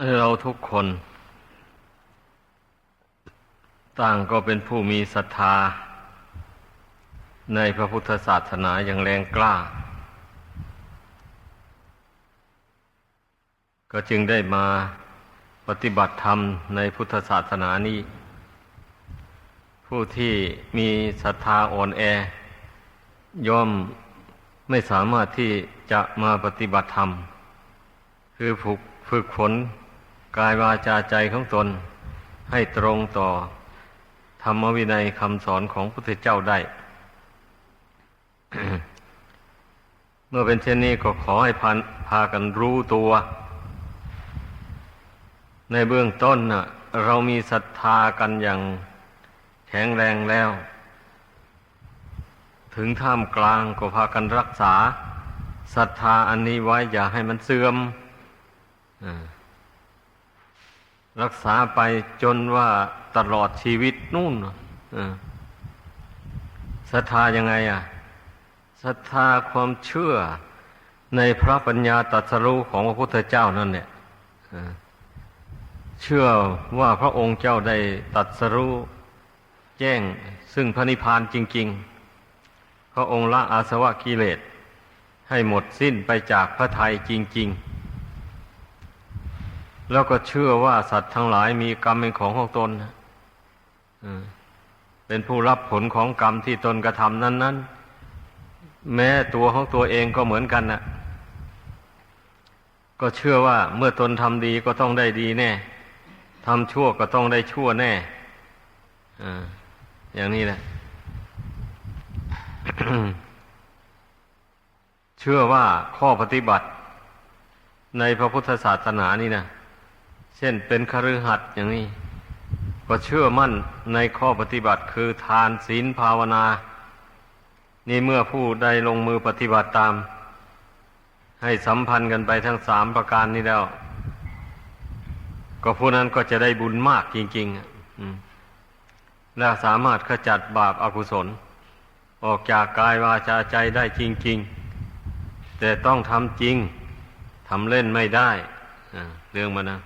เราทุกคน ต่างก็เป็นผู้มีศรัทธา ในพระพุทธศาสนาอย่างแรงกล้า ก็จึงได้มาปฏิบัติธรรมในพุทธศาสนานี้ ผู้ที่มีศรัทธาอ่อนแอ ย่อมไม่สามารถที่จะมาปฏิบัติธรรม คือฝึกฝึกฝน กายวาจาใจของตนให้ตรงต่อธรรมวินัยคำสอนของพระพุทธเจ้าได้ เมื่อเป็นเช่นนี้ก็ขอให้พาพากันรู้ตัว ในเบื้องต้นน่ะเรามีศรัทธากันอย่างแข็งแรงแล้ว ถึงท่ามกลางก็พากันรักษาศรัทธาอันนี้ไว้อย่าให้มันเสื่อมอ รักษาไปจนว่าตลอดชีวิตนู่นศรัทธายังไงอะศรัทธาความเชื่อในพระปัญญาตรัสรู้ของพระพุทธเจ้านั่นเนี่ยเชื่อว่าพระองค์เจ้าได้ตรัสรู้แจ้งซึ่งพระนิพพานจริง ๆ พระองค์ละอาสวะกิเลสให้หมดสิ้นไปจากพระทัยจริง ๆ แล้วก็เชื่อว่าสัตว์ทั้งหลายมีกรรมเป็นของของตนเป็นผู้รับผลของกรรมที่ตนกระทำนั้น ๆ แม้ตัวของตัวเองก็เหมือนกันนะ่ะ ก็เชื่อว่าเมื่อตนทำดีก็ต้องได้ดีแน่ทำชั่วก็ต้องได้ชั่วแน่ออย่างนี้แหละเชื่อว่าข้อปฏิบัติในพระพุทธศาสนานี่นะ ช่นเป็นคฤหัสถ์อย่างนี้ ก็เชื่อมั่นในข้อปฏิบัติคือทานศีลภาวนา นี่เมื่อผู้ใดลงมือปฏิบัติตาม ให้สัมพันธ์กันไปทั้งสามประการนี้แล้ว ก็ผู้นั้นก็จะได้บุญมากจริงๆและสามารถขจัดบาปอากุศล ออกจากกายวาจาใจได้จริง ๆ แต่ต้องทำจริงทำเล่นไม่ได้เรื่องมันนะ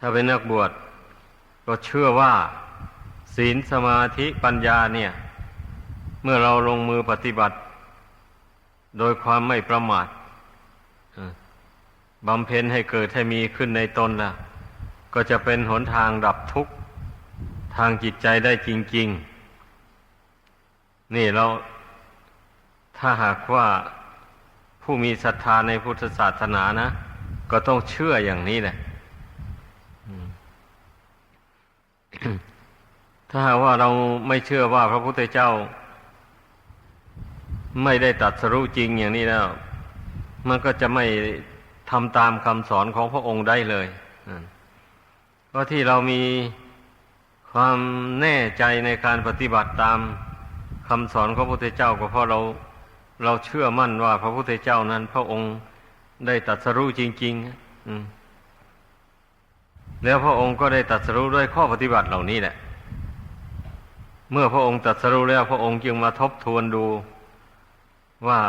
ถ้าเป็นนักบวชก็เชื่อว่า ศีลสมาธิปัญญาเนี่ย เมื่อเราลงมือปฏิบัติ โดยความไม่ประมาทบำเพ็ญให้เกิดให้มีขึ้นในตนล่ะ ก็จะเป็นหนทางดับทุกข์ ทางจิตใจได้จริง ๆ นี่เราถ้าหากว่าผู้มีศรัทธาในพุทธศาสนานะ ก็ต้องเชื่ออย่างนี้แหละ ถ้าหากว่าเราไม่เชื่อว่าพระพุทธเจ้า ไม่ได้ตัดสรู้จริงอย่างนี้แล้ว มันก็จะไม่ทำตามคำสอนของพระองค์ได้เลยเพราะที่เรามีความแน่ใจในการปฏิบัติตามคำสอนของพระพุทธเจ้าก็เพราะเราเราเชื่อมั่นว่าพระพุทธเจ้านั้น พระองค์ได้ตัดสรู้จริง ๆ แล้วพระองค์ก็ได้ตัดสรู้ด้วยข้อปฏิบัติเหล่านี้แหละ เมื่อพระองค์ตัดสรู้แล้วพระองค์จึงมาทบทวนดูว่า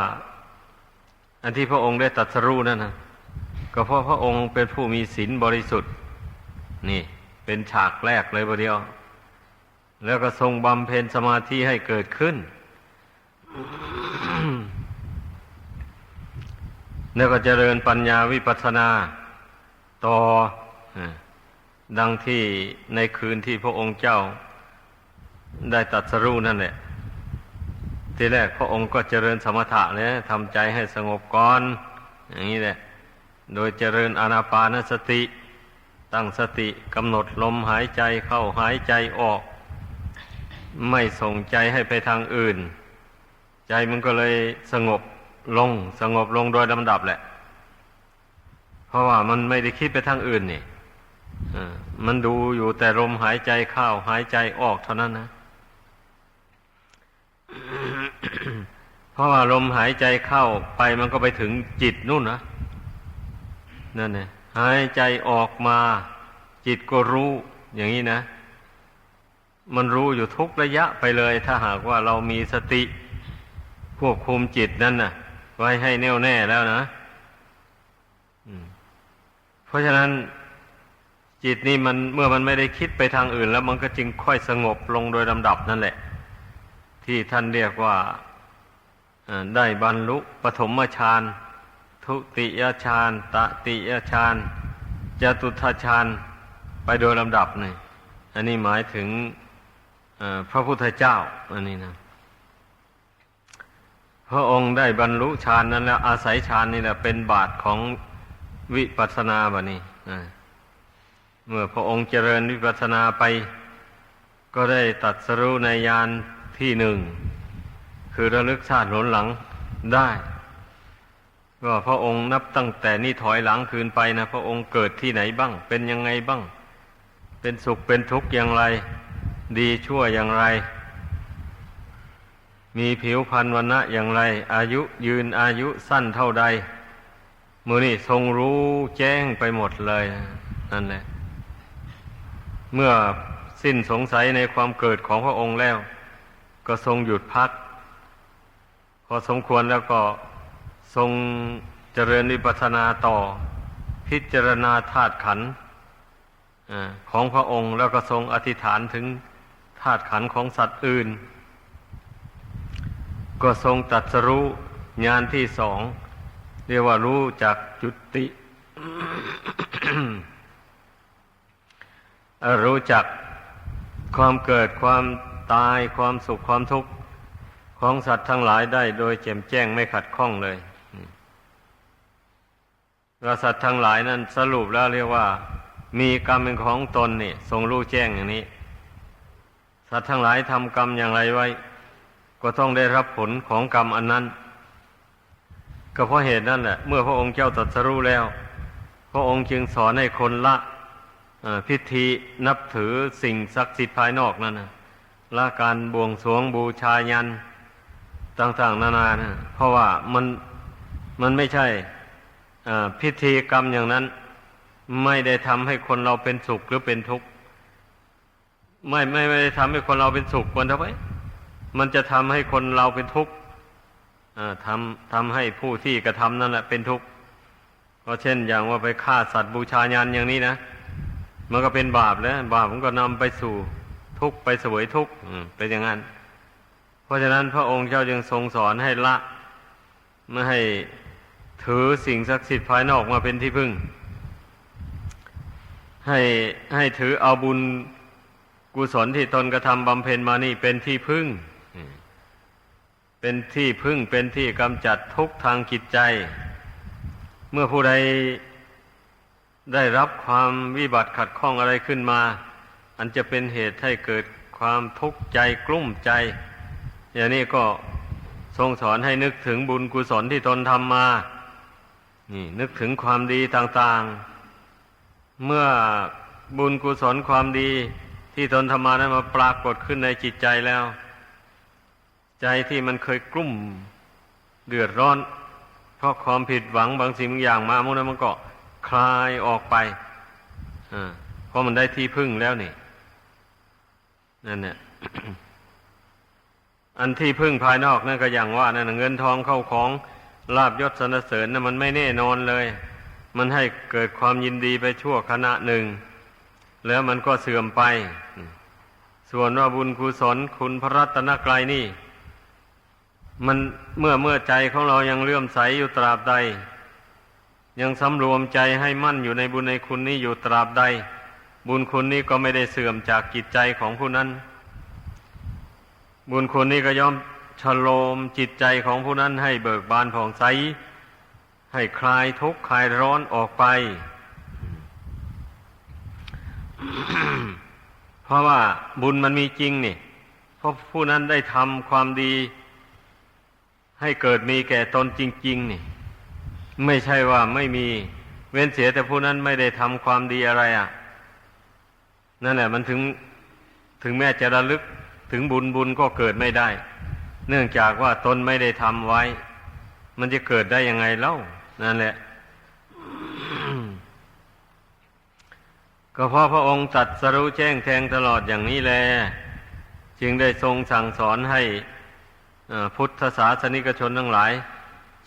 อันที่พระองค์ได้ตัดสรู้นั่นนะก็เพราะพระองค์เป็นผู้มีศีลบริสุทธิ์ นี่ เป็นฉากแรกเลยประเดียว แล้วก็ทรงบำเพ็ญสมาธิให้เกิดขึ้น แล้วก็เจริญปัญญาวิปัสสนา ต่อ ดังที่ในคืนที่พระองค์เจ้าได้ตัดสรู้นั่นแหละ ทีแรกพระองค์ก็เจริญสมถะเนี่ยทำใจให้สงบก่อน อย่างนี้แหละ โดยเจริญอานาปานสติ ตั้งสติกำหนดลมหายใจเข้าหายใจออก ไม่ส่งใจให้ไปทางอื่น ใจมันก็เลยสงบลง สงบลงโดยลำดับแหละ เพราะว่ามันไม่ได้คิดไปทางอื่นนี่ มันดูอยู่แต่ลมหายใจเข้าหายใจออกเท่านั้นนะ เพราะว่าลมหายใจเข้าไปมันก็ไปถึงจิตนู่นนะนั่นเนี่ยหายใจออกมา จิตก็รู้ อย่างนี้นะ มันรู้อยู่ทุกระยะไปเลย ถ้าหากว่าเรามีสติควบคุมจิตนั่นน่ะ ไว้ให้แน่วแน่แล้วนะเพราะฉะนั้น จิตนี่มันเมื่อมันไม่ได้คิดไปทางอื่น แล้วมันก็จึงค่อยสงบลงโดยลำดับนั่นแหละ ที่ท่านเรียกว่าได้บรรลุปฐมฌานทุติยฌานตติยฌานจตุทฌานไปโดยลำดับนี่อันนี้หมายถึงพระพุทธเจ้าอันนี้นะพระองค์ได้บรรลุฌานนั้นแล้วอาศัยฌานนี่แหละเป็นบาทของวิปัสสนาบะนี้อ่ เมื่อพระองค์เจริญวิปัสสนาไป ก็ได้ตัดสรู้ในยานที่หนึ่ง คือระลึกชาติหนหลังได้ว่าพระองค์นับตั้งแต่นี้ถอยหลังคืนไปนะพระองค์เกิดที่ไหนบ้าง เป็นยังไงบ้าง เป็นสุขเป็นทุกข์อย่างไร ดีชั่วอย่างไร มีผิวพรรณวันนะอย่างไร อายุยืนอายุสั้นเท่าใดมือนี่ทรงรู้แจ้งไปหมดเลย นั่นแหละ เมื่อสิ้นสงสัยในความเกิดของพระองค์แล้ว ก็ทรงหยุดพัก พอสมควรแล้วก็ทรงเจริญวิปัสสนาต่อ พิจารณาธาตุขันธ์อ่าของพระองค์แล้วก็ทรงอธิษฐานถึงธาตุขันธ์ของสัตว์อื่น ก็ทรงตัดสรู้ญาณที่สอง เรียกว่ารู้จักจุติ รู้จักความเกิดความตายความสุขความทุกข์ของสัตว์ทั้งหลายได้โดยแจ่มแจ้งไม่ขัดข้องเลยเราสัตว์ทั้งหลายนั้นสรุปแล้วเรียกว่า มีกรรมเป็นของตนนี่ทรงรู้แจ้งอย่างนี้ สัตว์ทั้งหลายทำกรรมอย่างไรไว้ ก็ต้องได้รับผลของกรรมอันนั้น ก็เพราะเหตุนั่นแหละเมื่อพระองค์เจ้าตรัสรู้แล้ว พระองค์จึงสอนให้คนละ พิธีนับถือสิ่งศักดิ์สิทธิ์ภายนอกนั่นนะละการบวงสรวงบูชายันต่างๆ นานานะเพราะว่ามันมันไม่ใช่พิธีกรรมอย่างนั้น ไม่ได้ทำให้คนเราเป็นสุขหรือเป็นทุกข์ไม่ไม่ไม่ได้ทำให้คนเราเป็นสุขควรทำไมมันจะทำให้คนเราเป็นทุกข์ทำทำให้ผู้ที่กระทำนั่นแหละเป็นทุกข์ก็เช่นอย่างว่าไปฆ่าสัตว์บูชายันอย่างนี้นะ มันก็เป็นบาปแล้ว บาปมันก็นำไปสู่ทุกข์ไปเสวยทุกข์อืมเป็นอย่างนั้น เพราะฉะนั้นพระองค์เจ้าจึงทรงสอนให้ละไม่ให้ถือสิ่งศักดิ์สิทธิ์ภายนอกมาเป็นที่พึ่ง ให้ให้ถือเอาบุญกุศลที่ตนกระทำบำเพ็ญมานี่เป็นที่พึ่ง เป็นที่พึ่งเป็นที่กำจัดทุกทางจิตใจ เมื่อผู้ใด ได้รับความวิบัติขัดข้องอะไรขึ้นมา อันจะเป็นเหตุให้เกิดความทุกข์ใจกลุ้มใจ อย่างนี้ก็ทรงสอนให้นึกถึงบุญกุศลที่ตนทำมา นี่ นึกถึงความดีต่างๆ เมื่อบุญกุศลความดีที่ตนทำมานั้นมาปรากฏขึ้นในจิตใจแล้ว ใจที่มันเคยกลุ้มเดือดร้อน เพราะความผิดหวังบางสิ่งบางอย่างมามุนั้นมันก็ คลายออกไปเพราะมันได้ที่พึ่งแล้วนี่ นั่นเนี่ย อันที่พึ่งภายนอกนั่นก็อย่างว่านั่นเงินทองเข้าของลาบยศสรรเสริญนั่นมันไม่แน่นอนเลย มันให้เกิดความยินดีไปชั่วขณะหนึ่ง แล้วมันก็เสื่อมไป ส่วนว่าบุญกุศลคุณพระรัตนกรายนี่ มันเมื่อเมื่อใจของเรายังเลื่อมใสอยู่ตราบใด ยังสำรวมใจให้มั่นอยู่ในบุญในคุณนี้อยู่ตราบใด บุญคุณนี้ก็ไม่ได้เสื่อมจากจิตใจของผู้นั้น บุญคุณนี้ก็ย่อมชโลมจิตใจของผู้นั้นให้เบิกบานผ่องใส ให้คลายทุกข์คลายร้อนออกไป เพราะว่าบุญมันมีจริงนี่เพราะผู้นั้นได้ทำความดี ให้เกิดมีแก่ตนจริง ๆ นี่ ไม่ใช่ว่าไม่มี เว้นเสียแต่ผู้นั้นไม่ได้ทำความดีอะไรอะ่ะ นั่นแหละ มันถึงถึงแม้จะระลึกถึงบุญบุญก็เกิดไม่ได้ เนื่องจากว่าตนไม่ได้ทำไว้ มันจะเกิดได้ยังไงเล่า นั่นแหละ ก็เพราะพระองค์ตัดสรู้แจ้งแทงตลอดอย่างนี้แล จึงได้ทรงสั่งสอนให้พุทธศาสนิกชนทั้งหลาย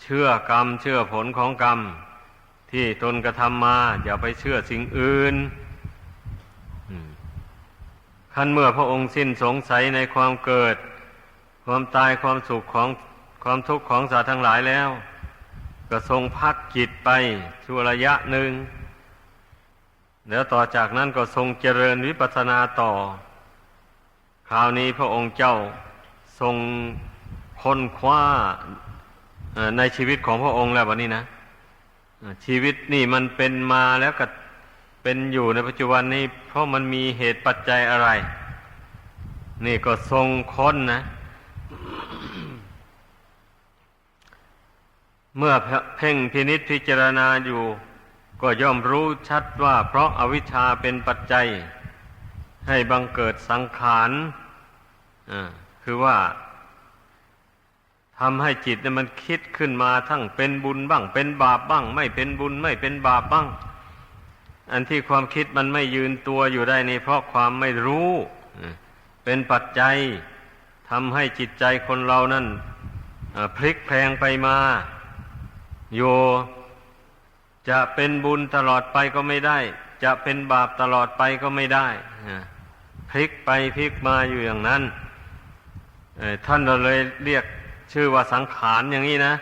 เชื่อกรรมเชื่อผลของกรรม ที่ตนกระทำมา อย่าไปเชื่อสิ่งอื่นขั้นเมื่อพระองค์สิ้นสงสัยในความเกิด ความตายความสุขของความทุกข์ของสัตว์ทั้งหลายแล้ว ก็ทรงพักจิตไปชั่วระยะหนึ่ง แล้วต่อจากนั้นก็ทรงเจริญวิปัสสนาต่อ คราวนี้พระองค์เจ้าทรงค้นคว้า ในชีวิตของพระองค์แล้ววันนี้นะชีวิตนี่มันเป็นมาแล้วก็เป็นอยู่ในปัจจุบันนี้ เพราะมันมีเหตุปัจจัยอะไร นี่ก็ทรงค้นนะ เมื่อเพ่งพินิษพิจารณาอยู่ ก็ย่อมรู้ชัดว่าเพราะอาวิชชาเป็นปัจจัย ให้บังเกิดสังขารคือว่า ทำให้จิตเนี่ยมันคิดขึ้นมาทั้งเป็นบุญบ้าง เป็นบาปบ้าง ไม่เป็นบุญไม่เป็นบาปบ้าง อันที่ความคิดมันไม่ยืนตัวอยู่ได้นี่เพราะความไม่รู้เป็นปัจจัยทำให้จิตใจคนเรานั่นพลิกแพลงไปมา โยจะเป็นบุญตลอดไปก็ไม่ได้ จะเป็นบาปตลอดไปก็ไม่ได้พลิกไปพลิกมาอยู่อย่างนั้นท่านเราเลยเรียก ชื่อว่าสังขารอย่างนี้นะ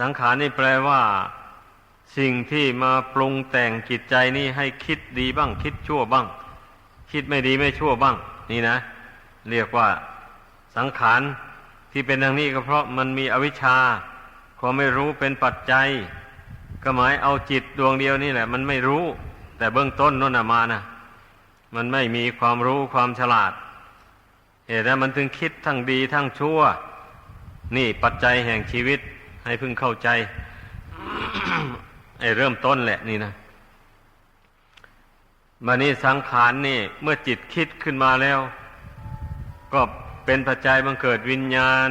สังขารนี่แปลว่า สิ่งที่มาปรุงแต่งจิตใจนี่ให้คิดดีบ้าง คิดชั่วบ้าง คิดไม่ดีไม่ชั่วบ้าง นี่นะ เรียกว่าสังขารที่เป็นอย่างนี้ก็เพราะมันมีอวิชชาความไม่รู้เป็นปัจจัย ก็หมายเอาจิตดวงเดียวนี่แหละ มันไม่รู้ แต่เบื้องต้นนั่นมานะมันไม่มีความรู้ความฉลาดเหตุนั้นมันถึงคิดทั้งดีทั้งชั่ว นี่ปัจจัยแห่งชีวิตให้พึงเข้าใจ ไอ้เริ่มต้นแหละนี่นะมานี่สังขารนี่เมื่อจิตคิดขึ้นมาแล้ว ก็เป็นปัจจัยบังเกิดวิญญาณ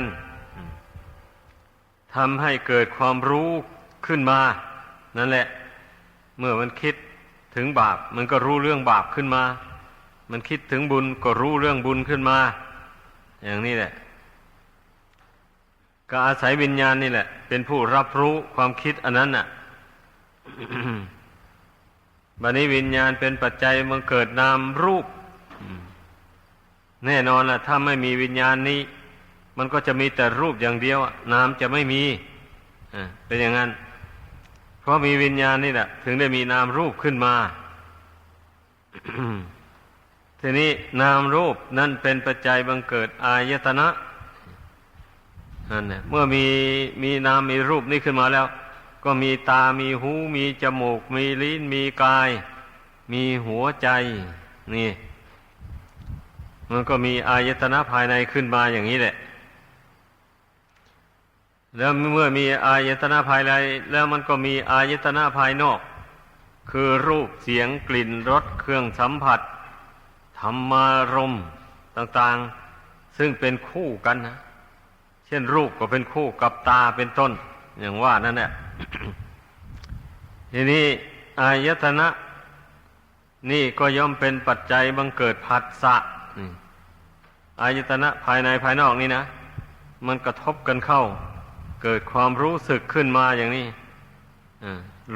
ทำให้เกิดความรู้ขึ้นมา นั่นแหละ เมื่อมันคิดถึงบาป มันก็รู้เรื่องบาปขึ้นมา มันคิดถึงบุญก็รู้เรื่องบุญขึ้นมา อย่างนี้แหละ ก็อาศัยวิญญาณนี่แหละ เป็นผู้รับรู้ความคิดอันนั้นน่ะบัดนี้วิญญาณเป็นปัจจัยมันเกิดนามรูป แน่นอนล่ะ ถ้าไม่มีวิญญาณนี้ มันก็จะมีแต่รูปอย่างเดียวนามจะไม่มีเป็นอย่างนั้น เพราะมีวิญญาณนี่แหละ ถึงได้มีนามรูปขึ้นมาทีนี้นามรูปนั่นเป็นปัจจัยบังเกิดอายตนะ นั่นเนี่ยเมื่อมีมีนามมีรูปนี้ขึ้นมาแล้ว ก็มีตามีหู มีจมูก มีลิ้น มีกาย มีหัวใจ นี่ มันก็มีอายตนะภายในขึ้นมาอย่างนี้แหละ แล้วเมื่อมีอายตนะภายใน แล้วมันก็มีอายตนะภายนอก คือรูปเสียงกลิ่นรสเครื่องสัมผัสธรรมารมต่าง ๆ ซึ่งเป็นคู่กันนะ เช่นรูปก็เป็นคู่กับตาเป็นต้น อย่างว่านั่นแหละทีนี้อายตนะ นี่ก็ย่อมเป็นปัจจัยบังเกิดผัสสะอายตนะภายในภายนอกนี่นะ มันกระทบกันเข้า เกิดความรู้สึกขึ้นมาอย่างนี้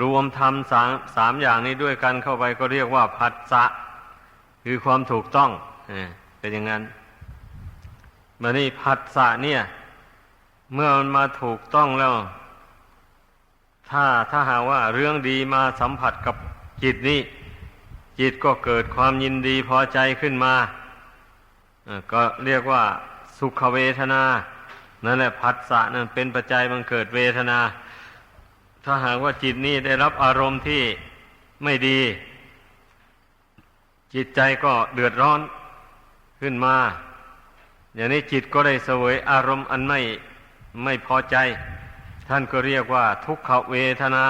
รวมทำสามสามอย่างนี้ด้วยกันเข้าไปก็เรียกว่าผัสสะ คือความถูกต้องเป็นอย่างนั้นมานี่ผัสสะเนี่ย เมื่อมันมาถูกต้องแล้ว ถ้าถ้าหาว่าเรื่องดีมาสัมผัสกับจิตนี้ จิตก็เกิดความยินดีพอใจขึ้นมาก็เรียกว่าสุขเวทนา นั่นแหละผัสสะนั่นเป็นปัจจัยบังเกิดเวทนา ถ้าหากว่าจิตนี้ได้รับอารมณ์ที่ไม่ดี จิตใจก็เดือดร้อนขึ้นมา อย่างนี้จิตก็ได้เสวยอารมณ์อันไม่ ไม่พอใจ ท่านก็เรียกว่าทุกขเวทนา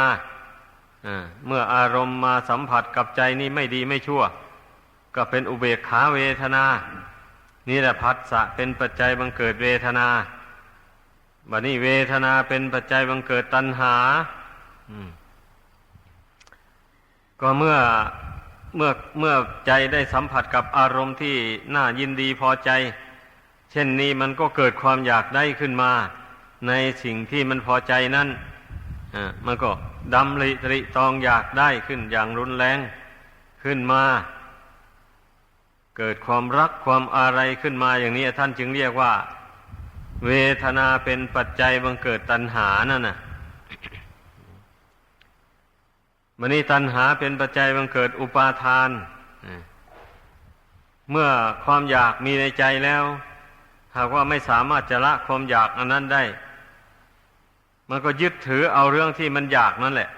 เมื่ออารมณ์มาสัมผัสกับใจนี่ไม่ดีไม่ชั่ว ก็เป็นอุเบกขาเวทนา นี่แหละพัสสะเป็นปัจจัยบังเกิดเวทนาบัดนี้เวทนาเป็นปัจจัยบังเกิดตัณหาก็เมื่อเมื่อเมื่อใจได้สัมผัสกับอารมณ์ที่น่ายินดีพอใจ เช่นนี้มันก็เกิดความอยากได้ขึ้นมา ในสิ่งที่มันพอใจนั้นมันก็ดำริตริตองอยากได้ขึ้นอย่างรุนแรงขึ้นมา เกิดความรักความอะไรขึ้นมาอย่างนี้ท่านจึงเรียกว่า เวทนาเป็นปัจจัยบังเกิดตัณหานั่นน่ะมันนี้ตัณหาเป็นปัจจัยบังเกิดอุปาทาน เมื่อความอยากมีในใจแล้ว หากว่าไม่สามารถจะละความอยากอันนั้นได้ มันก็ยึดถือเอาเรื่องที่มันอยากนั่นแหละ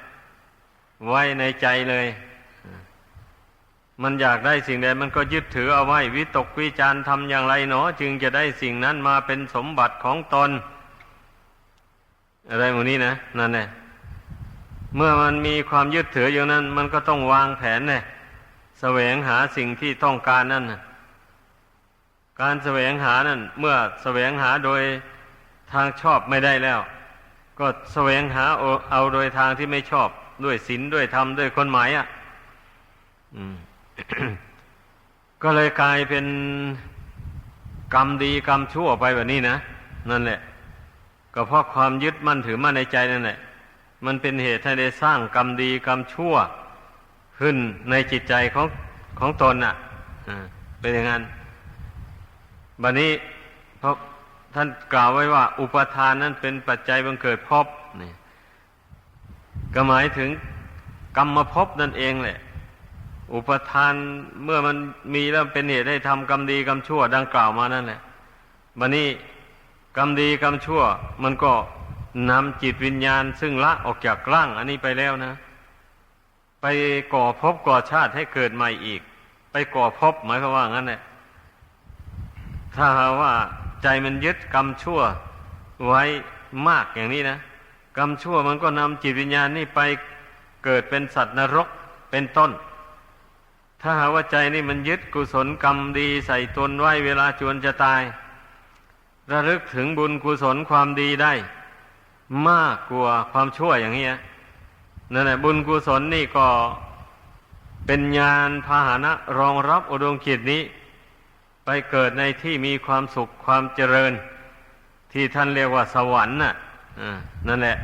ไว้ในใจเลย มันอยากได้สิ่งใดมันก็ยึดถือเอาไว้ วิตกวิจารทำอย่างไรเนาะจึงจะได้สิ่งนั้นมาเป็นสมบัติของตน อะไรหมดนี้นะนั่นแหละเมื่อมันมีความยึดถืออย่างนั้น มันก็ต้องวางแผนเนี่ยแสวงหาสิ่งที่ต้องการนั่นการแสวงหานั่น เมื่อแสวงหาโดยทางชอบไม่ได้แล้ว ก็แสวงหาเอาโดยทางที่ไม่ชอบด้วยศีลด้วยธรรมด้วยคนหมายอะก็เลยกลายเป็นกรรมดีกรรมชั่วไปแบบนี้นะนั่นแหละ ก็เพราะความยึดมั่นถือมั่นในใจนั่นแหละ มันเป็นเหตุให้ได้สร้างกรรมดีกรรมชั่ว ขึ้นในจิตใจของของตนอะอ่าเป็นอย่างนั้นบัดนี้เพราะ ท่านกล่าวไว้ว่า อุปทานนั้นเป็นปัจจัยบังเกิดภพนี่ก็หมายถึงกรรมภพนั่นเองแหละ อุปทานเมื่อมันมีแล้วเป็นเหตุให้ทำกรรมดีกรรมชั่ว ดังกล่าวมานั่นแหละบัดนี้กรรมดีกรรมชั่ว มันก็นำจิตวิญญาณ ซึ่งละออกจากร่าง อันนี้ไปแล้วนะ ไปก่อภพก่อชาติให้เกิดใหม่อีก ไปก่อภพหมายความว่างั้นแหละถ้าว่า ใจมันยึดกรรมชั่วไว้มากอย่างนี้นะ กรรมชั่วมันก็นำจิตวิญญาณนี่ไปเกิดเป็นสัตว์นรกเป็นต้น ถ้าหาว่าใจนี่มันยึดกุศลกรรมดีใส่ตนไว้เวลาจวนจะตาย ระลึกถึงบุญกุศลความดีได้ มากกว่าความชั่วอย่างนี้นั่นแหละบุญกุศลนี่ก็เป็นญาณพาหนะรองรับอุดมจิตนี้ ไปเกิดในที่มีความสุขความเจริญ ที่ท่านเรียกว่าสวรรค์น่ะนั่นแหละ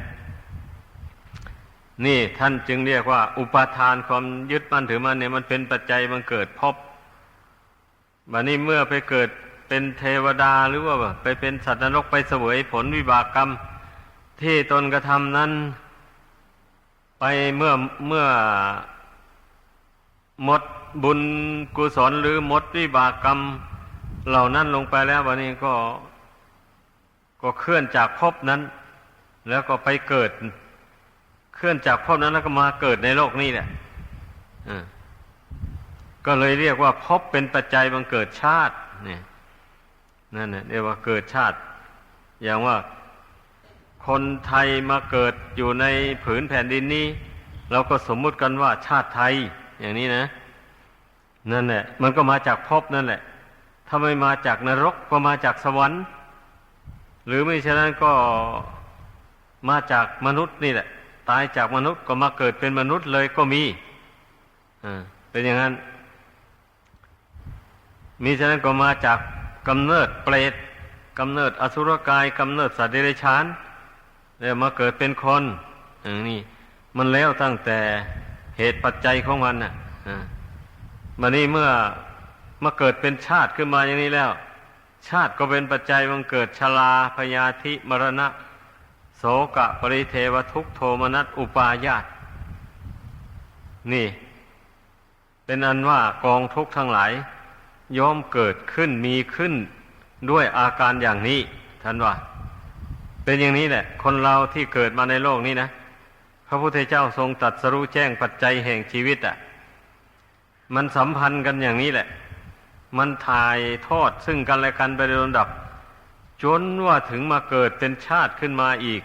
นี่ท่านจึงเรียกว่า อุปาทานความยึดมั่นถือมั่นเนี่ยมันเป็นปัจจัยมันเกิดพบบัดนี้เมื่อไปเกิดเป็นเทวดาหรือว่า ไปเป็นสัตว์นรกไปเสวยผลวิบากกรรม ที่ตนกระทำนั้น ไปเมื่อเมื่อหมดบุญกุศลหรือหมดวิบากกรรม เหล่านั้นลงไปแล้ววันนี้ก็ ก็เคลื่อนจากภพนั้น แล้วก็ไปเกิด เคลื่อนจากภพนั้นแล้วก็มาเกิดในโลกนี้แหละอ่าก็เลยเรียกว่าภพเป็นปัจจัยบังเกิดชาติ เนี่ย นั่นแหละเรียกว่าเกิดชาติ อย่างว่าคนไทยมาเกิดอยู่ในผืนแผ่นดินนี้ เราก็สมมุติกันว่าชาติไทย อย่างนี้นะ นั่นแหละ มันก็มาจากภพนั่นแหละ ถ้าไม่มาจากนรกก็มาจากสวรรค์ หรือไม่ฉะนั้นก็มาจากมนุษย์นี่แหละ ตายจากมนุษย์ก็มาเกิดเป็นมนุษย์เลยก็มีอ่าเป็นอย่างนั้น มีฉะนั้นก็มาจากกำเนิดเปรตกำเนิดอสุรกายกำเนิดสัตว์เดรัจฉานแล้วมาเกิดเป็นคนอย่างนี้มันแล้วตั้งแต่เหตุปัจจัยของมันน่ะมันนี่เมื่อ มาเกิดเป็นชาติขึ้นมาอย่างนี้แล้ว ชาติก็เป็นปัจจัยมันเกิดชราพยาธิมรณะ โสกะปริเทวทุกโทมนัสอุปาญาตนี่ เป็นอันว่ากองทุกข์ทั้งหลายย่อมเกิดขึ้นมีขึ้นด้วยอาการอย่างนี้ท่านว่า เป็นอย่างนี้แหละ คนเราที่เกิดมาในโลกนี้นะ พระพุทธเจ้าทรงตรัสรู้แจ้งปัจจัยแห่งชีวิตอะ มันสัมพันธ์กันอย่างนี้แหละ มันถ่ายทอดซึ่งกันและกันไปโดยลำดับ จนว่าถึงมาเกิดเป็นชาติขึ้นมาอีก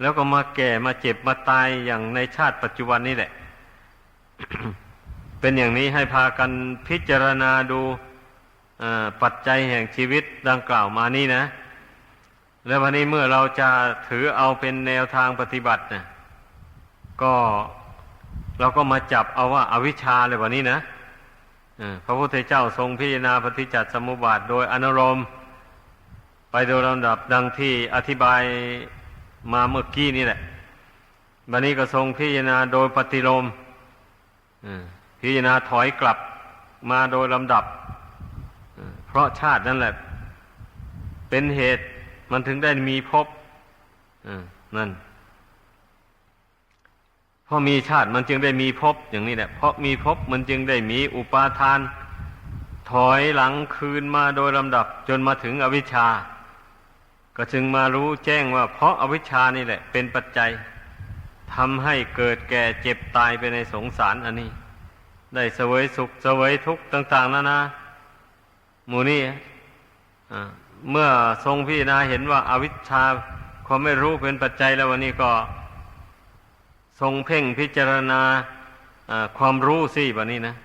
แล้วก็มาแก่มาเจ็บมาตายอย่างในชาติปัจจุบันนี้แหละ เป็นอย่างนี้ให้พากันพิจารณาดูปัจจัยแห่งชีวิตดังกล่าวมานี่นะ แล้ววันนี้เมื่อเราจะถือเอาเป็นแนวทางปฏิบัตินะก็เราก็มาจับเอาว่าอาวิชชาเลยวันนี้นะ พระพุทธเจ้าทรงพิจารณาปฏิจจสมุปบาทโดยอนุโลมไปโดยลำดับดังที่อธิบายมาเมื่อกี้นี่แหละบันนี้ก็ทรงพิจารณาโดยปฏิโลมพิจารณาถอยกลับมาโดยลำดับ เพราะชาตินั่นแหละ เป็นเหตุมันถึงได้มีพอืมนั่น เพราะมีชาติมันจึงได้มีภพอย่างนี้แหละเพราะมีภพมันจึงได้มีอุปาทาน ถอยหลังคืนมาโดยลำดับจนมาถึงอวิชชา ก็จึงมารู้แจ้งว่า เพราะอาวิชชานี่แหละ เป็นปัจจัยทำให้เกิดแก่เจ็บตายไปในสงสารอันนี้ ได้เสวยสุขเสวยทุกข์ต่าง ๆนานาหมูนี่เมื่อทรงพิจารณาเห็นว่าอาวิชชาความไม่รู้เป็นปัจจัยแล้ววันนี้ก็ ทรงเพ่งพิจารณาความรู้สิแบบนี้นะ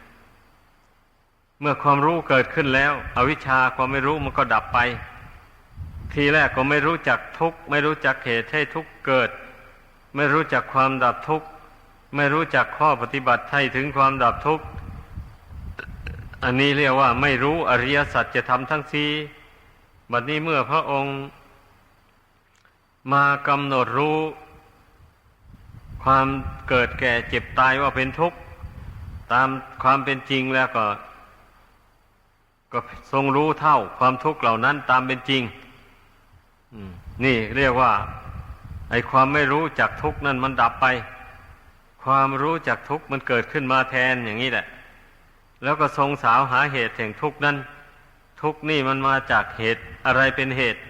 เมื่อความรู้เกิดขึ้นแล้ว อวิชชาความไม่รู้มันก็ดับไป ทีแรกก็ไม่รู้จักทุกข์ไม่รู้จักเหตุให้ทุกข์เกิด ไม่รู้จักความดับทุกข์ไม่รู้จักข้อปฏิบัติให้ถึงความดับทุกข์อันนี้เรียกว่าไม่รู้อริยสัจจะทำทั้งสี่บัดนี้เมื่อพระองค์ มากำหนดรู้ ความเกิดแก่เจ็บตายว่าเป็นทุกข์ตามความเป็นจริงแล้วก็ ก็ทรงรู้เท่าความทุกข์เหล่านั้นตามเป็นจริงนี่เรียกว่า ไอ้ความไม่รู้จักทุกข์นั่นมันดับไป ความรู้จักทุกข์มันเกิดขึ้นมาแทนอย่างนี้แหละ แล้วก็ทรงสาวหาเหตุแห่งทุกข์นั้น ทุกข์นี่มันมาจากเหตุอะไรเป็นเหตุ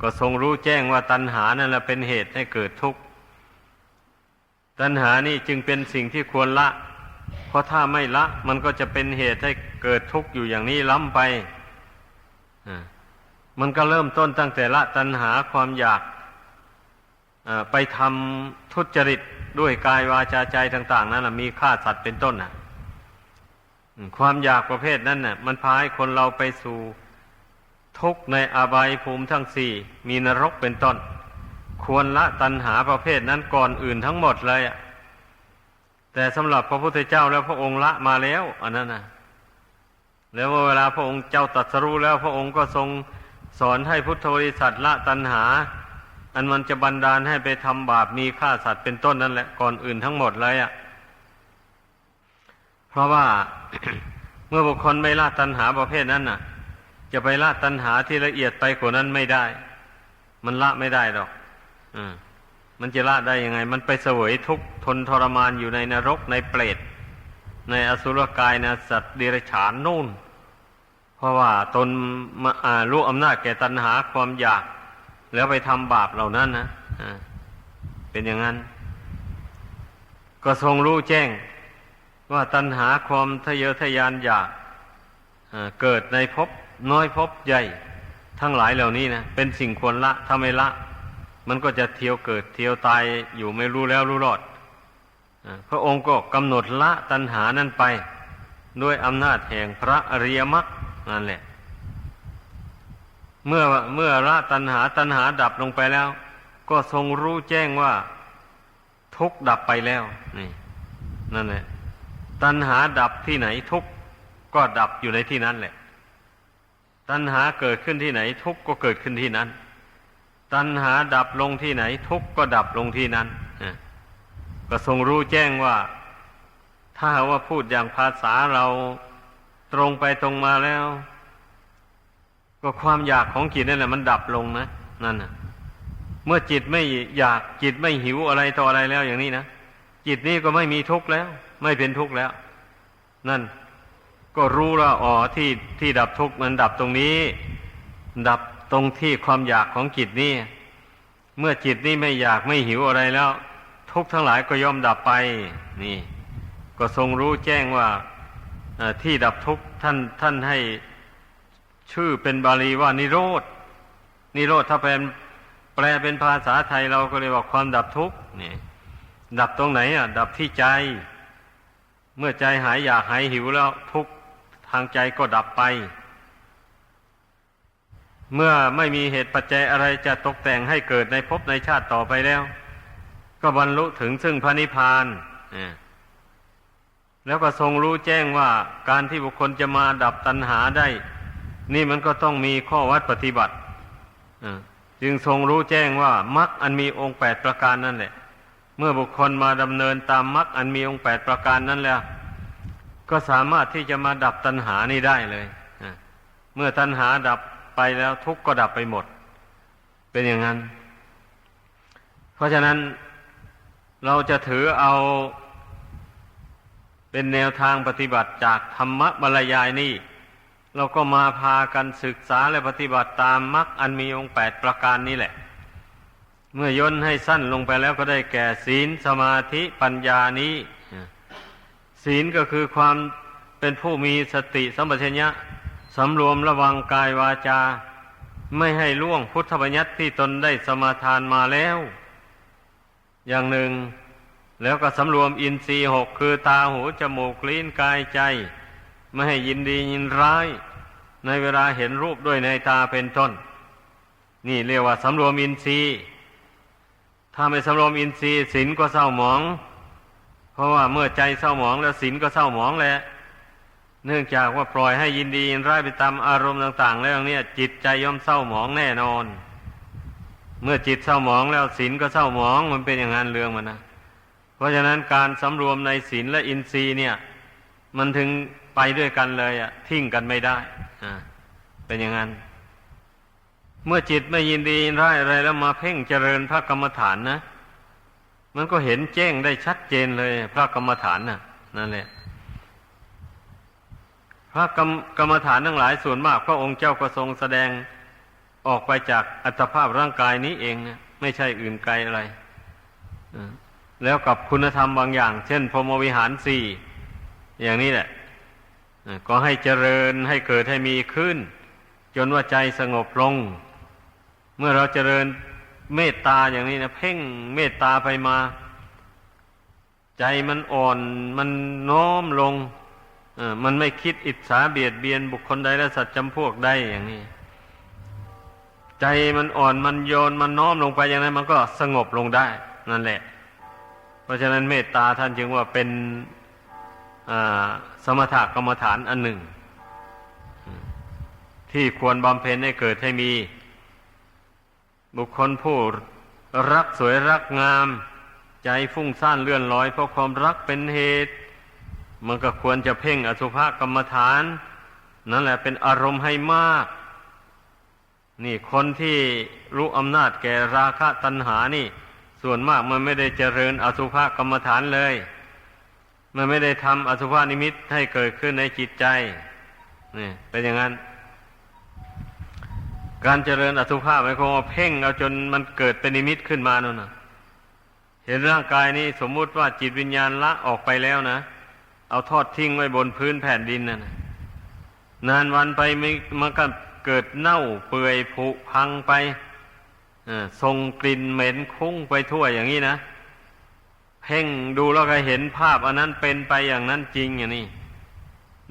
ก็ทรงรู้แจ้งว่าตัณหานั่นแหละเป็นเหตุให้เกิดทุกข์ ตัณหานี่จึงเป็นสิ่งที่ควรละ เพราะถ้าไม่ละ มันก็จะเป็นเหตุให้เกิดทุกข์อยู่อย่างนี้ล้ำไป มันก็เริ่มต้นตั้งแต่ละตัณหาความอยากไปทำทุจริตด้วยกายวาจาใจต่าง ๆ นั่นนะมีฆ่าสัตว์เป็นต้นนะความอยากประเภทนั้นน่ะ มันพาให้คนเราไปสู่ทุกข์ในอบายภูมิทั้งสี่ มีนรกเป็นต้น ควรละตัณหาประเภทนั้นก่อนอื่นทั้งหมดเลยอะแต่สำหรับพระพุทธเจ้าแล้วพระองค์ละมาแล้วอันนั้นนะแล้วเวลาพระองค์เจ้าตรัสรู้แล้วพระองค์ก็ทรงสอนให้พุทธบริษัทละตัณหา อันมันจะบันดาลให้ไปทำบาปมีฆ่าสัตว์เป็นต้นนั่นแหละก่อนอื่นทั้งหมดเลยอะ่ะ เพราะว่าเมื่อบุคคลไม่ละตัณหาประเภทนั้นน่ะ จะไปละตัณหาที่ละเอียดไปกว่านั้นไม่ได้ มันละไม่ได้หรอก มันจะละได้ยังไง มันไปเสวยทุกทนทรมานอยู่ในนรกในเปรต ในอสุรกายในสัตว์เดรัจฉานนู่น เพราะว่าตนมารู้อำนาจแก่ตัณหาความอยาก แล้วไปทำบาปเหล่านั้นนะเป็นอย่างนั้น ก็ทรงรู้แจ้ง ว่าตัณหาความทะเยอทะยานอยากเกิดในภพน้อยภพใหญ่ ทั้งหลายเหล่านี้นะเป็นสิ่งควรละถ้าไม่ละ มันก็จะเที่ยวเกิดเที่ยวตายอยู่ไม่รู้แล้วรู้รอดพระองค์ก็กำหนดละตัณหานั้นไป ด้วยอำนาจแห่งพระอริยมรรคนั่นแหละ เมื่อเมื่อละตัณหาตัณหาดับลงไปแล้ว ก็ทรงรู้แจ้งว่า ทุกข์ดับไปแล้ว นี่ นั่นแหละ ตัณหาดับที่ไหนทุกข์ก็ดับอยู่ในที่นั้นแหละ ตัณหาเกิดขึ้นที่ไหนทุกข์ก็เกิดขึ้นที่นั้น ตัณหาดับลงที่ไหน ทุกข์ก็ดับลงที่นั้นอะก็ทรงรู้แจ้งว่า ถ้าว่าพูดอย่างภาษาเราตรงไปตรงมาแล้ว ก็ความอยากของจิตนั่นแหละมันดับลงนะนั่นนะเมื่อจิตไม่อยากจิตไม่หิวอะไรต่ออะไรแล้วอย่างนี้นะจิตนี้ก็ไม่มีทุกข์แล้ว ไม่เป็นทุกข์แล้ว นั่น ก็รู้ล้วอ๋อที่ที่ดับทุกข์มันดับตรงนี้ ดับ ตรงที่ความอยากของจิตนี่เมื่อจิตนี่ไม่อยากไม่หิวอะไรแล้ว ทุกทั้งหลายก็ย่อมดับไป นี่ ก็ทรงรู้แจ้งว่าที่ดับทุกท่านท่านให้ชื่อเป็นบาลีว่านิโรธนิโรธถ้าเป็นแปลเป็นภาษาไทยเราก็เรียกว่าความดับทุกข์นี่ดับตรงไหนอะ ดับที่ใจ เมื่อใจหายอยากหายหิวแล้วทุกทางใจก็ดับไป เมื่อไม่มีเหตุปัจจัยอะไรจะตกแต่งให้เกิดในภพในชาติต่อไปแล้ว ก็บรรลุถึงซึ่งพระนิพพานแล้วก็ทรงรู้แจ้งว่าการที่บุคคลจะมาดับตัณหาได้ นี่มันก็ต้องมีข้อวัดปฏิบัติจึงทรงรู้แจ้งว่ามรรคอันมีองค์แปดประการนั่นแหละ เมื่อบุคคลมาดำเนินตามมรรคอันมีองค์แปดประการนั้นแล้ว ก็สามารถที่จะมาดับตัณหานี้ได้เลยเมื่อตัณหาดับ ไปแล้วทุกข์ก็ดับไปหมด เป็นอย่างนั้น เพราะฉะนั้นเราจะถือเอา เป็นแนวทางปฏิบัติจากธรรมบรรยายนี่ เราก็มาพากันศึกษาและปฏิบัติตามมรรคอันมีองค์แปดประการนี้แหละ เมื่อย่นให้สั้นลงไปแล้วก็ได้แก่ศีลสมาธิปัญญานี้ศีลก็คือความเป็นผู้มีสติสัมปชัญญะ สำรวมระวังกายวาจา ไม่ให้ล่วงพุทธบัญญัติที่ตนได้สมาทานมาแล้ว อย่างหนึ่ง แล้วก็สำรวมอินทรีย์หกคือตาหูจมูกลิ้นกายใจ ไม่ให้ยินดียินร้าย ในเวลาเห็นรูปด้วยในตาเป็นต้น นี่เรียกว่าสำรวมอินทรีย์ ถ้าไม่สำรวมอินทรีย์ศีลก็เศร้าหมอง เพราะว่าเมื่อใจเศร้าหมองแล้วศีลก็เศร้าหมองแหละ เนื่องจากว่าปล่อยให้ยินดียินร้ายไปตามอารมณ์ต่าง ๆ แล้วเนี่ย จิตใจย่อมเศร้าหมองแน่นอน เมื่อจิตเศร้าหมองแล้วศีลก็เศร้าหมองมันเป็นอย่างนั้นเรื่องมันนะเพราะฉะนั้นการสำรวมในศีลและอินทรีย์เนี่ย มันถึงไปด้วยกันเลยอะทิ้งกันไม่ได้อ่าเป็นอย่างนั้น เมื่อจิตไม่ยินดียินร้ายอะไรแล้วมาเพ่งเจริญพระกรรมฐานนะมันก็เห็นแจ้งได้ชัดเจนเลย พระกรรมฐานน่ะ นั่นแหละ พระกรรมกรรมฐานทั้งหลายส่วนมาก พระองค์เจ้าก็ทรงแสดงออกไปจากอัตภาพร่างกายนี้เองนะไม่ใช่อื่นไกลอะไรแล้วกับคุณธรรมบางอย่าง เช่นพรหมวิหารสี่อย่างนี้แหละก็ให้เจริญให้เกิดให้มีขึ้น จนว่าใจสงบลง เมื่อเราเจริญเมตตาอย่างนี้นะเพ่งเมตตาไปมา ใจมันอ่อนมันน้อมลง มันไม่คิดอิจฉาเบียดเบียนบุคคลใดและสัตว์จำพวกใดอย่างนี้ ใจมันอ่อนมันโยนมันน้อมลงไปอย่างนั้นมันก็สงบลงได้ นั่นแหละ เพราะฉะนั้นเมตตาท่านจึงว่าเป็นสมถกรรมฐานอันหนึ่ง ที่ควรบำเพ็ญให้เกิดให้มี บุคคลผู้รักสวยรักงาม ใจฟุ้งซ่านเลื่อนลอยเพราะความรักเป็นเหตุ มันก็ควรจะเพ่งอสุภกรรมฐาน นั่นแหละเป็นอารมณ์ให้มาก นี่คนที่รู้อำนาจแก่ราคะตัณหานี่ ส่วนมากมันไม่ได้เจริญอสุภกรรมฐานเลย มันไม่ได้ทำอสุภานิมิตให้เกิดขึ้นในจิตใจนี่เป็นอย่างนั้นการเจริญอสุภาพหมายความว่าเพ่งเอาจนมันเกิดเป็นนิมิตขึ้นมาน่นนะเห็นร่างกายนี้สมมุติว่าจิตวิญญาณละออกไปแล้วนะ เอาทอดทิ้งไว้บนพื้นแผ่นดินนั่นนะนานวันไปมันก็เกิดเน่าเปื่อยผุพังไปส่งกลิ่นเหม็นคุ้งไปทั่วอย่างนี้นะเพ่งดูแล้วก็เห็นภาพ อันนั้นเป็นไปอย่างนั้นจริงอย่างนี้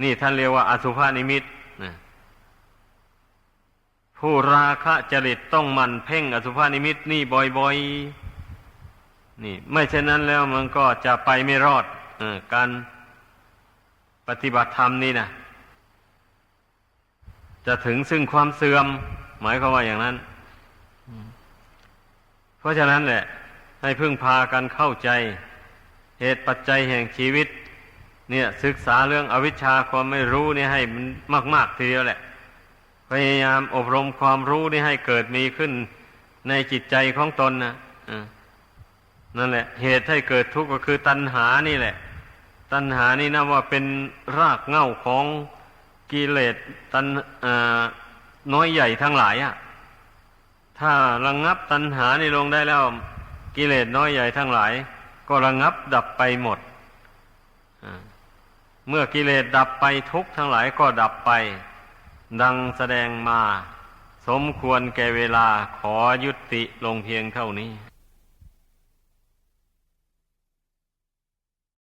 นี่ท่านเรียกว่าอสุภานิมิตนะผู้ราคะจริตต้องมันเพ่งอสุภานิมิตนี่บ่อยๆนี่ ไม่เช่นนั้นแล้วมันก็จะไปไม่รอดอการ ปฏิบัติธรรมนี่นะจะถึงซึ่งความเสื่อม หมายความว่าอย่างนั้น เพราะฉะนั้นแหละ ให้พึ่งพากันเข้าใจ เหตุปัจจัยแห่งชีวิต เนี่ย ศึกษาเรื่องอวิชชาความไม่รู้นี่ให้มันมาก ๆ ทีเดียวแหละ พยายามอบรมความรู้นี่ให้เกิดมีขึ้นในจิตใจของตนนะนั่นแหละ เหตุให้เกิดทุกข์ก็คือตัณหานี่แหละ ตัณหานี่นะว่าเป็นรากเหง้าของกิเลสตันน้อยใหญ่ทั้งหลายอะ่ะ ถ้าระงงับตัณหานี่ลงได้แล้ว กิเลสน้อยใหญ่ทั้งหลาย ก็ระงงับดับไปหมดเมื่อกิเลสดับไปทุกทั้งหลายก็ดับไป ดังแสดงมา สมควรแก่เวลาขอยุติลงเพียงเท่านี้